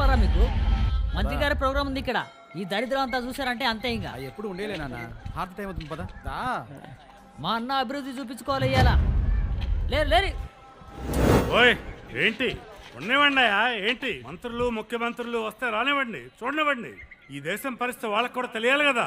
చెప్పారా మీకు? మంత్రి గారి ప్రోగ్రామ్ ఉంది ఇక్కడ. ఈ దరిద్రం అంతా చూసారంటే అంతే ఇంకా. ఎప్పుడు ఉండేలే నాన్న. హార్ట్ టైం అవుతుంది పదా. దా. మా అన్న అభివృద్ధి చూపించుకోవాలి ఇయ్యాల. లేరు లేరు. ఓయ్ ఏంటి? ఉండనివ్వండియా ఏంటి? మంత్రులు ముఖ్యమంత్రులు వస్తే రానివ్వండి చూడనివ్వండి. ఈ దేశం పరిస్థితి వాళ్ళకి కూడా తెలియాలి కదా.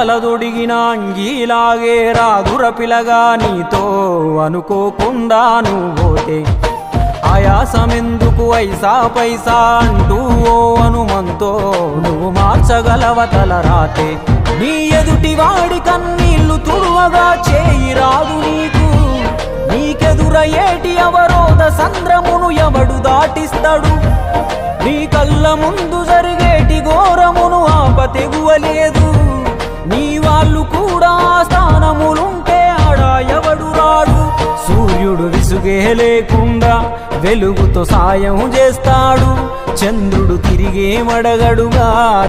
అయాల రాదుర పిలగా నీతో అనుకోకుండా నువ్వోతే ఆయాసమెందుకు ఐసా పైసా అంటూ ఓ అనుమంతో నువ్వు మార్చగలవ తల రాతే. నీ ఎదుటి వాడి కన్నీళ్ళు తుడువగా చేయి రాదు నీకు. నీకెదురయ్యేటి అవరోధ సంద్రమును ఎవడు దాటిస్తాడు? నీ కళ్ళ ముందు జరిగేటి ఘోరమును ఆప తెగువలేదు. లేకుండా వెలుగుతో సాయం చేస్తాడు. చంద్రుడు తిరిగే మడగడుగా